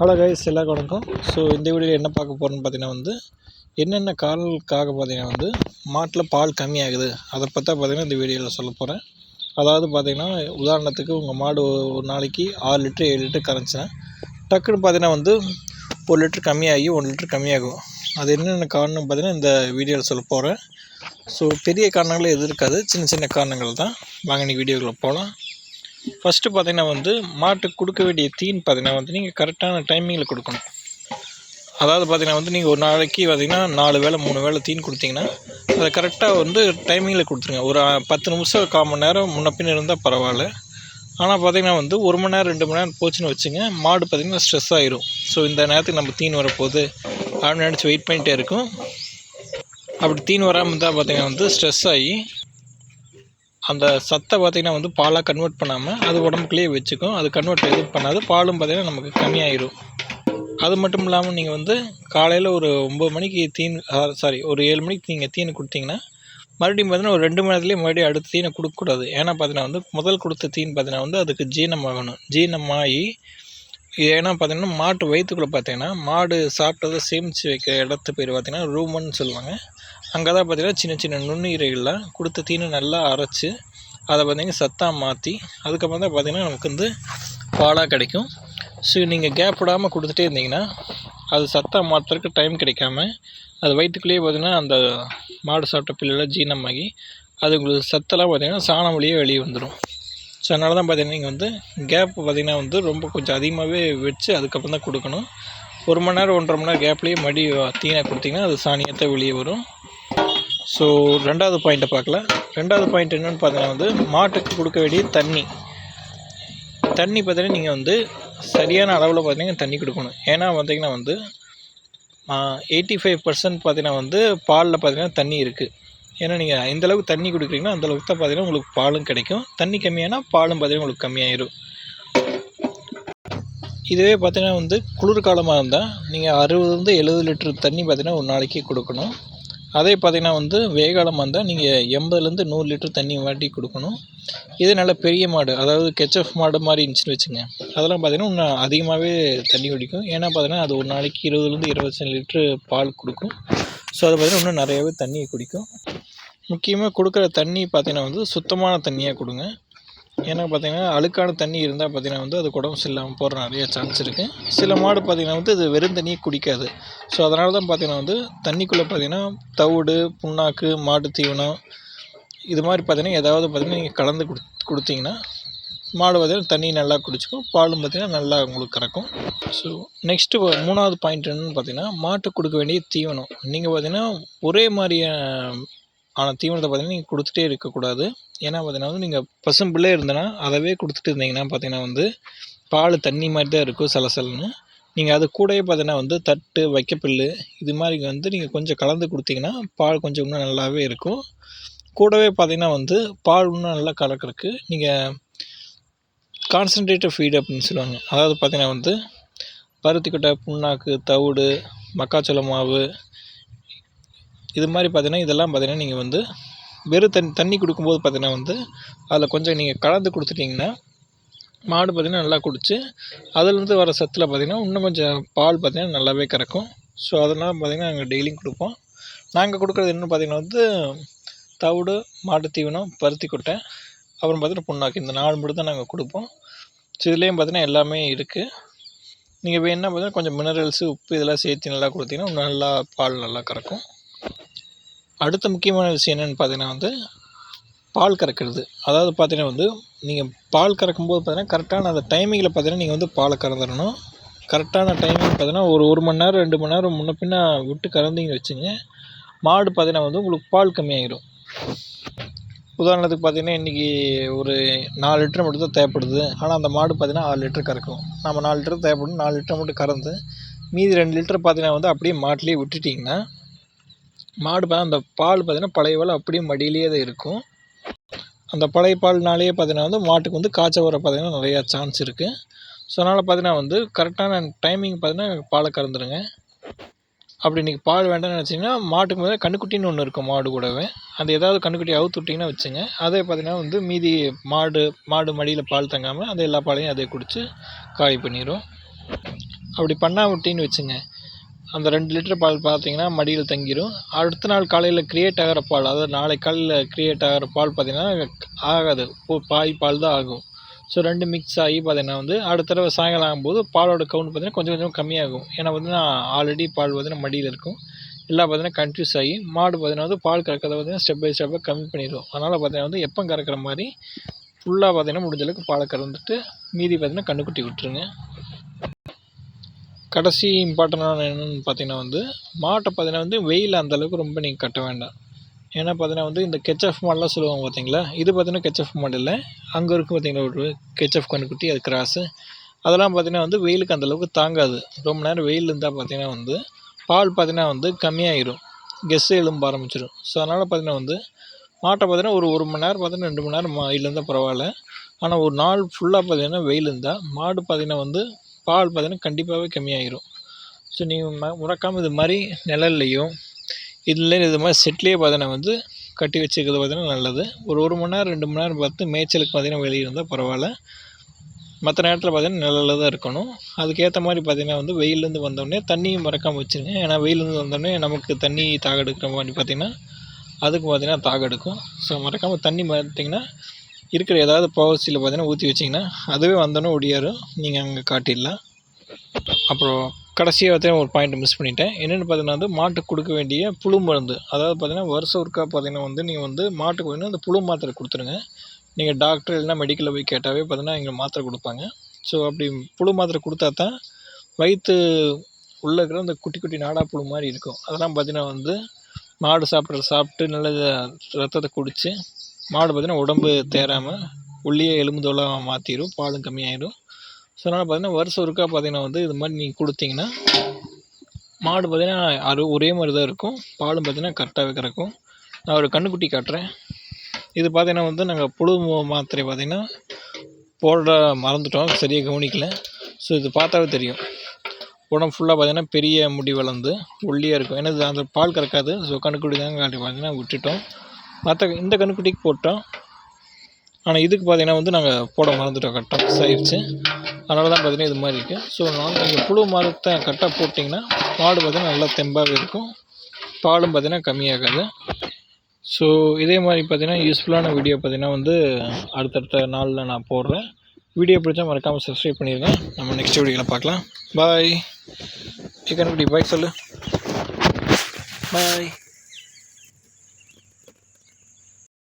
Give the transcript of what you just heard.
Hello guys எல்லாருக்கும் வணக்கம். So இந்த வீடியோவில் என்ன பார்க்க போகிறோன்னு பார்த்தீங்கன்னா வந்து என்னென்ன காரணங்களுக்காக பார்த்தீங்கன்னா வந்து மாட்டில் பால் கம்மியாகுது. அதை பற்றி பார்த்தீங்கன்னா இந்த வீடியோவில் சொல்ல போகிறேன் அதாவது பார்த்தீங்கன்னா உதாரணத்துக்கு உங்கள் மாடு ஒரு நாளைக்கு ஆறு லிட்டர் ஏழு லிட்டர் கரைஞ்சினா டக்குன்னு பார்த்தீங்கன்னா வந்து ஒரு லிட்டர் கம்மியாகி ஒன் லிட்டர் கம்மியாகும். அது என்னென்ன காரணம் பார்த்தீங்கன்னா இந்த வீடியோவில் சொல்ல போகிறேன் ஸோ பெரிய காரணங்கள் எதுவும் இருக்காது. சின்ன சின்ன காரணங்கள் தான். வாங்க நீ வீடியோக்குள்ளே போகலாம் ஃபஸ்ட்டு பார்த்தீங்கன்னா வந்து மாட்டுக்கு கொடுக்க வேண்டிய தீன் பார்த்திங்கன்னா வந்து நீங்கள் கரெக்டான டைமிங்கில் கொடுக்கணும். அதாவது பார்த்தீங்கன்னா வந்து நீங்கள் ஒரு நாளைக்கு பார்த்தீங்கன்னா நாலு வேளை மூணு வேளை தீன் கொடுத்தீங்கன்னா அதை கரெக்டாக வந்து டைமிங்கில் கொடுத்துருங்க. ஒரு பத்து நிமிஷம் கால் மணி நேரம் முன்ன பின்ன இருந்தால் பரவாயில்ல. ஆனால் பார்த்தீங்கன்னா வந்து ஒரு மணி நேரம் ரெண்டு மணி நேரம் போச்சுன்னு வச்சுங்க மாடு பார்த்தீங்கன்னா ஸ்ட்ரெஸ் ஆகிரும் ஸோ இந்த நேரத்துக்கு நம்ம தீன் வரப்போகுது அப்படின்னு நினச்சி வெயிட் பண்ணிகிட்டே இருக்கும். அப்படி தீன் வராமல் இருந்தால் பார்த்தீங்கன்னா வந்து ஸ்ட்ரெஸ் ஆகி அந்த சத்தை பார்த்திங்கன்னா வந்து பாலாக கன்வெர்ட் பண்ணாமல் அது உடம்புக்குள்ளேயே வச்சுக்கும். அது கன்வெர்ட் எதுவும் பண்ணாது. பாலும் பார்த்திங்கன்னா நமக்கு கம்மியாயிரும். அது மட்டும் இல்லாமல் நீங்கள் வந்து காலையில் ஒரு ஒம்பது மணிக்கு தீன் சாரி ஒரு ஏழு மணிக்கு நீங்கள் தீனி கொடுத்தீங்கன்னா மறுபடியும் பார்த்தீங்கன்னா ஒரு ரெண்டு மணி நேரத்துலேயே மறுபடியும் அடுத்த தீனை கொடுக்கக்கூடாது. ஏன்னா பார்த்தீங்கன்னா வந்து முதல் கொடுத்த தீன் பார்த்தீங்கன்னா வந்து அதுக்கு ஜீரணமாகணும். ஜீரணமாகி ஏன்னா பார்த்தீங்கன்னா மாட்டு வயிற்றுக்குள்ளே பார்த்தீங்கன்னா மாடு சாப்பிட்டதை சேமித்து வைக்கிற இடத்து பேர் பார்த்தீங்கன்னா ரூமன்னு சொல்லுவாங்க. அங்கே தான் பார்த்தீங்கன்னா சின்ன சின்ன நுண்ணுயிரைகள்லாம் கொடுத்த தீனை நல்லா அரைச்சி அதை பார்த்தீங்கன்னா சத்தாக மாற்றி அதுக்கப்புறம் தான் பார்த்தீங்கன்னா நமக்கு வந்து பாலாக கிடைக்கும். ஸோ நீங்கள் கேப் விடாமல் கொடுத்துட்டே இருந்தீங்கன்னா அது சத்தாக மாற்றுறதுக்கு டைம் கிடைக்காம அது வயிற்றுக்குள்ளேயே பார்த்தீங்கன்னா அந்த மாடு சாப்பிட்ட பிள்ளைலாம் ஜீரணமாகி அது உங்களுக்கு சத்தெல்லாம் பார்த்தீங்கன்னா சாணம் வழியே வெளியே வந்துடும் ஸோ அதனால தான் பார்த்தீங்கன்னா நீங்கள் வந்து கேப் பார்த்தீங்கன்னா வந்து ரொம்ப கொஞ்சம் அதிகமாகவே வச்சு அதுக்கப்புறம் தான் கொடுக்கணும். ஒரு மணி நேரம் ஒன்றரை மணி நேரம் கேப்லேயே மடி தீனை கொடுத்தீங்கன்னா அது சாணியத்தை வெளியே வரும். ஸோ ரெண்டாவது பாயிண்ட்டை பார்க்கலாம். ரெண்டாவது பாயிண்ட் என்னென்னு பார்த்தீங்கன்னா வந்து மாட்டுக்கு கொடுக்க வேண்டிய தண்ணி. தண்ணி பார்த்தீங்கன்னா நீங்கள் வந்து சரியான அளவில் பார்த்தீங்கன்னா தண்ணி கொடுக்கணும். ஏன்னா பார்த்திங்கன்னா வந்து எயிட்டி ஃபைவ் பர்சன்ட் பார்த்திங்கன்னா வந்து பாலில் பார்த்தீங்கன்னா தண்ணி இருக்குது ஏன்னா நீங்கள் எந்தளவுக்கு தண்ணி குடிக்கிறீங்களோ அந்த அளவுக்கு தான் பார்த்தீங்கன்னா உங்களுக்கு பாலும் கிடைக்கும். தண்ணி கம்மியானால் பாலும் பார்த்தீங்கன்னா உங்களுக்கு கம்மியாயிரும். இதுவே பார்த்தீங்கன்னா வந்து குளிர்காலமாக இருந்தால் நீங்கள் அறுபதுலேருந்து எழுபது லிட்டர் தண்ணி பார்த்தீங்கன்னா ஒரு நாளைக்கு கொடுக்கணும். அதே பார்த்தீங்கன்னா வந்து வேகாலமாக இருந்தால் நீங்கள் எண்பதுலேருந்து நூறு லிட்டர் தண்ணி வாட்டி கொடுக்கணும். இதே நல்ல பெரிய மாடு அதாவது கெச்சப் மாடு மாதிரி இருந்துச்சுன்னு வச்சுங்க அதெல்லாம் பார்த்தீங்கன்னா இன்னும் அதிகமாகவே தண்ணி குடிக்கும். ஏன்னா பார்த்தீங்கன்னா அது ஒரு நாளைக்கு இருபதுலேருந்து இருபத்தஞ்சு லிட்ரு பால் கொடுக்கும். ஸோ அது பார்த்தீங்கன்னா இன்னும் நிறையாவே தண்ணி குடிக்கும். முக்கியமாக கொடுக்குற தண்ணி பார்த்தீங்கன்னா வந்து சுத்தமான தண்ணியாக கொடுங்க. ஏன்னா பார்த்தீங்கன்னா அழுக்கான தண்ணி இருந்தால் பார்த்தீங்கன்னா வந்து அது உடம்பு சரியில்லாமல் போகிற நிறைய சான்ஸ் இருக்குது சில மாடு பார்த்தீங்கன்னா வந்து இது வெறும் தண்ணியை குடிக்காது. ஸோ அதனால தான் பார்த்தீங்கன்னா வந்து தண்ணிக்குள்ளே பார்த்தீங்கன்னா தவிடு புண்ணாக்கு மாட்டு தீவனம் இது மாதிரி பார்த்தீங்கன்னா ஏதாவது பார்த்திங்கன்னா நீங்கள் கலந்து கொடு கொடுத்தீங்கன்னா மாடு பார்த்தீங்கன்னா தண்ணி நல்லா குடிச்சிக்கும் பாலும் பார்த்திங்கன்னா நல்லா உங்களுக்கு கறக்கும். ஸோ நெக்ஸ்ட்டு மூணாவது பாயிண்ட் என்னன்னு பார்த்தீங்கன்னா மாட்டுக்கு கொடுக்க வேண்டிய தீவனம். நீங்கள் பார்த்தீங்கன்னா ஒரே மாதிரியான ஆனால் தீவனத்தை பார்த்தீங்கன்னா நீங்கள் கொடுத்துட்டே இருக்கக்கூடாது. ஏன்னா பார்த்தீங்கன்னா வந்து நீங்கள் பசும்பிள்ளே இருந்தனா அதவே கொடுத்துட்டு இருந்தீங்கன்னா பார்த்தீங்கன்னா வந்து பால் தண்ணி மாதிரி தான் இருக்கும் சலசலன்னு. நீங்கள் அது கூடவே பார்த்தீங்கன்னா வந்து தட்டு வைக்கப்புல்லு இது மாதிரி வந்து நீங்கள் கொஞ்சம் கலந்து கொடுத்தீங்கன்னா பால் கொஞ்சம் இன்னும் நல்லாவே இருக்கும். கூடவே பார்த்தீங்கன்னா வந்து பால் இன்னும் நல்லா கலக்கிறதுக்கு நீங்கள் கான்சன்ட்ரேட்டட் ஃபீட் அப்படின்னு சொல்லுவாங்க. அதாவது பார்த்தீங்கன்னா வந்து பருத்திக்கொட்டை புண்ணாக்கு தவிடு மக்காச்சோள மாவு இது மாதிரி பார்த்தீங்கன்னா இதெல்லாம் பார்த்தீங்கன்னா நீங்கள் வந்து வெறும் தண்ணி தண்ணி கொடுக்கும்போது பார்த்தீங்கன்னா வந்து அதில் கொஞ்சம் நீங்கள் கலந்து கொடுத்துட்டிங்கன்னா மாடு பார்த்தீங்கன்னா நல்லா குடித்து அதுலேருந்து வர சத்தில் பார்த்தீங்கன்னா இன்னும் கொஞ்சம் பால் பார்த்தீங்கன்னா நல்லாவே கறக்கும். ஸோ அதெல்லாம் பார்த்தீங்கன்னா நாங்கள் டெய்லியும் கொடுப்போம். நாங்கள் கொடுக்குறது இன்னும் பார்த்தீங்கன்னா வந்து தவிடு மாட்டு தீவனம் பருத்தி கொட்டை அப்புறம் பார்த்தீங்கன்னா புண்ணாக்கு. இந்த நாலு மட்டும் தான் நாங்கள் கொடுப்போம். ஸோ இதுலேயும் பார்த்தீங்கன்னா எல்லாமே இருக்குது நீங்கள் வேணுன்னா பார்த்தீங்கன்னா கொஞ்சம் மினரல்ஸு உப்பு இதெல்லாம் சேர்த்து நல்லா கொடுத்தீங்கன்னா இன்னும் நல்லா பால் நல்லா கறக்கும். அடுத்த முக்கியமான விஷயம் என்னென்னு பார்த்தீங்கன்னா வந்து பால் கறக்கிறது. அதாவது பார்த்தீங்கன்னா வந்து நீங்கள் பால் கறக்கும்போது பார்த்தீங்கன்னா கரெக்டான அந்த டைமிங்கில் பார்த்தீங்கன்னா நீங்கள் வந்து பாலை கறந்துடணும். கரெக்டான டைமிங் பார்த்தீங்கன்னா ஒரு ஒரு மணி நேரம் ரெண்டு மணி நேரம் முன்ன பின்ன விட்டு கறந்தீங்கன்னு வச்சுங்க மாடு பார்த்தீங்கன்னா வந்து உங்களுக்கு பால் கம்மியாயிடும் உதாரணத்துக்கு பார்த்தீங்கன்னா இன்றைக்கி ஒரு நாலு லிட்டர் மட்டும் தான் தேவைப்படுது. ஆனால் அந்த மாடு பார்த்தீங்கன்னா ஆறு லிட்டர் கறக்கும். நம்ம நாலு லிட்டர் தேவைப்படும் நாலு லிட்டர் மட்டும் கறந்து மீதி ரெண்டு லிட்டர் பார்த்தீங்கன்னா வந்து அப்படியே மாட்டிலேயே விட்டுட்டிங்கன்னா மாடு அந்த பால் பார்த்தீங்கன்னா பழைய பால் அப்படியே மடியிலேயே தான் இருக்கும். அந்த பழைய பால்னாலேயே பார்த்தீங்கன்னா வந்து மாட்டுக்கு வந்து காய்ச்சல் வர பார்த்தீங்கன்னா நிறையா சான்ஸ் இருக்குது ஸோ அதனால் பார்த்தீங்கன்னா வந்து கரெக்டான டைமிங் பார்த்தீங்கன்னா பாலை கறந்துடுங்க அப்படி இன்றைக்கி பால் வேண்டாம்னு நினச்சிங்கன்னா மாட்டுக்கு முதல்ல கண்ணுக்குட்டின்னு ஒன்று இருக்கும் மாடு கூடவே. அந்த ஏதாவது கண்ணுக்குட்டி அவுத்து விட்டிங்கன்னா வச்சுங்க. அதே பார்த்தீங்கன்னா வந்து மீதி மாடு மாடு மடியில் பால் தங்காமல் அந்த எல்லா பாலையும் அதே குடித்து காலி பண்ணிடும் அப்படி பண்ணா விட்டின்னு வச்சுங்க. அந்த ரெண்டு லிட்டர் பால் பார்த்தீங்கன்னா மடியில் தங்கிடும் அடுத்த நாள் காலையில் கிரியேட் ஆகிற பால் அதாவது நாளைக்கு காலையில் கிரியேட் ஆகிற பால் பார்த்தீங்கன்னா ஆகாது. ஓ பாய் பால் தான் ஆகும். ஸோ ரெண்டு மிக்ஸ் ஆகி பார்த்தீங்கன்னா வந்து அடுத்த தடவை சாயங்காலம் ஆகும்போது பாலோட கவுண்ட் பார்த்தீங்கன்னா கொஞ்சம் கொஞ்சம் கம்மியாகும். ஏன்னா பார்த்தீங்கன்னா ஆல்ரெடி பால் பார்த்தீங்கன்னா மடியில் இருக்கும். எல்லாம் பார்த்தீங்கன்னா கன்ஃபியூஸ் ஆகி மாடு பார்த்தீங்கன்னா வந்து பால் கறக்கிறத பார்த்தீங்கன்னா ஸ்டெப் பை ஸ்டெப்பாக கம்மி பண்ணிடும் அதனால் பார்த்தீங்கன்னா வந்து எப்போ கறக்கிற மாதிரி ஃபுல்லாக பார்த்தீங்கன்னா முடிஞ்சளவுக்கு பாலை கறந்துட்டு மீதி பார்த்தீங்கன்னா கன்றுக்குட்டி விட்டுருங்க. கடைசி இம்பார்ட்டண்டான என்னென்னு பார்த்தீங்கன்னா வந்து மாட்டை பார்த்தீங்கன்னா வந்து வெயில் அந்தளவுக்கு ரொம்ப நீங்கள் கட்ட வேண்டாம். ஏன்னா பார்த்தீங்கன்னா வந்து இந்த கெச்எஃப் மாடெலாம் சொல்லுவாங்க பார்த்தீங்களா? இது பார்த்தீங்கன்னா கெச்எஃப் மாடு இல்லை. அங்கே இருக்கும் பார்த்தீங்களா ஒரு கெச்எஃப் கண்ணுக்குட்டி அது கிராஸு. அதெல்லாம் பார்த்தீங்கன்னா வந்து வெயிலுக்கு அந்தளவுக்கு தாங்காது. ரொம்ப நேரம் வெயில் இருந்தால் பார்த்தீங்கன்னா வந்து பால் பார்த்தீங்கன்னா வந்து கம்மியாயிடும் கெஸ்ஸு எலும்ப ஆரம்பிச்சிடும் ஸோ அதனால் பார்த்தீங்கன்னா வந்து மாட்டை பார்த்தீங்கன்னா ஒரு ஒரு மணி நேரம் பார்த்தீங்கன்னா ரெண்டு மணி நேரம் வெயில் இருந்தால் பரவாயில்ல. ஆனால் ஒரு நாள் ஃபுல்லாக பார்த்தீங்கன்னா வெயில் இருந்தால் மாடு பார்த்தீங்கன்னா வந்து பால் பார்த்தீங்கன்னா கண்டிப்பாகவே கம்மியாயிடும் ஸோ நீங்கள் ம மறக்காமல் இது மாதிரி நிழல்லையும் இதில் இது மாதிரி செட்லேயே பார்த்தீங்கன்னா வந்து கட்டி வச்சுக்கிறது பார்த்தீங்கன்னா நல்லது. ஒரு ஒரு மணி நேரம் ரெண்டு மணி நேரம் பார்த்து மேய்ச்சலுக்கு பார்த்தீங்கன்னா வெளியே இருந்தால் பரவாயில்ல. மற்ற நேரத்தில் பார்த்தீங்கன்னா நிழலில் தான் இருக்கணும். அதுக்கேற்ற மாதிரி பார்த்தீங்கன்னா வந்து வெயிலேருந்து வந்தோடனே தண்ணியும் மறக்காமல் வச்சுருங்க. ஏன்னா வெயிலேருந்து வந்தோடனே நமக்கு தண்ணி தாக எடுக்கிற மாதிரி பார்த்திங்கன்னா அதுக்கு பார்த்திங்கன்னா தாக எடுக்கும் ஸோ மறக்காமல் தண்ணி பார்த்திங்கன்னா இருக்கிற ஏதாவது பவர்ஸில் பார்த்தீங்கன்னா ஊற்றி வச்சிங்கன்னா அதுவே வந்தோடனே ஒடியாரும் நீங்கள் அங்கே காட்டிடலாம். அப்புறம் கடைசியாக பார்த்தீங்கன்னா ஒரு பாயிண்ட் மிஸ் பண்ணிட்டேன். என்னென்னு பார்த்தீங்கன்னா வந்து மாட்டுக்கு கொடுக்க வேண்டிய புழு மருந்து. அதாவது பார்த்தீங்கன்னா வருஷம் ஒருக்கா பார்த்தீங்கன்னா வந்து நீங்கள் வந்து மாட்டுக்கு பார்த்தீங்கன்னா அந்த புழு மாத்திரை கொடுத்துருங்க. நீங்கள் டாக்டர் இல்லைனா மெடிக்கலில் போய் கேட்டாவே பார்த்தீங்கன்னா எங்களுக்கு மாத்திரை கொடுப்பாங்க. ஸோ அப்படி புழு மாத்திரை கொடுத்தா தான் வயிற்று உள்ளே இருக்கிற அந்த குட்டி குட்டி நாடா புழு மாதிரி இருக்கும். அதெல்லாம் பார்த்தீங்கன்னா வந்து மாடு சாப்பிட்ற சாப்பிட்டு நல்ல ரத்தத்தை குடித்து மாடு பார்த்தீங்கன்னா உடம்பு தேராமல் உள்ளே எலும்பு தோலாக மாற்றிடும் பாலும் கம்மியாயிடும் ஸோ அதனால் பார்த்தீங்கன்னா வருஷம் ஒருக்கா பார்த்தீங்கன்னா வந்து இது மாதிரி நீங்கள் கொடுத்தீங்கன்னா மாடு பார்த்தீங்கன்னா அது ஒரே மாதிரி தான் இருக்கும். பாலும் பார்த்தீங்கன்னா கரெக்டாகவே கறக்கும். நான் ஒரு கன்றுக்குட்டி காட்டுறேன். இது பார்த்தீங்கன்னா வந்து நாங்கள் புழு மாத்திரை பார்த்தீங்கன்னா போட மறந்துட்டோம். சரியாக கவனிக்கல. ஸோ இது பார்த்தாவே தெரியும். உடம்பு ஃபுல்லாக பார்த்தீங்கன்னா பெரிய முடி வளர்ந்து ஒல்லியாக இருக்கும். ஏன்னா இது அந்த பால் கறக்காது. ஸோ கன்றுக்குட்டி தான் காட்டி பார்த்தீங்கன்னா விட்டுட்டோம். மற்ற இந்த கன்றுக்குட்டிக்கு போட்டோம் ஆனால் இதுக்கு பார்த்தீங்கன்னா வந்து நாங்கள் போட மறந்துட்டோம் கரெக்டாக மிஸ் ஆயிடுச்சு அதனால தான் பார்த்தீங்கன்னா இது மாதிரி இருக்குது ஸோ நான் நீங்கள் புழு மரத்தை கரெக்டாக போட்டிங்கன்னா மாடு பார்த்தீங்கன்னா நல்லா தெம்பாகவே இருக்கும். பாலும் பார்த்தீங்கன்னா கம்மியாகாது. ஸோ இதே மாதிரி பார்த்தீங்கன்னா யூஸ்ஃபுல்லான வீடியோ பார்த்தீங்கன்னா வந்து அடுத்தடுத்த நாளில் நான் போடுறேன். வீடியோ பிடிச்சா மறக்காமல் சப்ஸ்கிரைப் பண்ணிடுங்க நம்ம நெக்ஸ்ட் வீடியோவில் பார்க்கலாம். பாய் சிக்கன் குட்டி பாய் சொல்லு. பாய்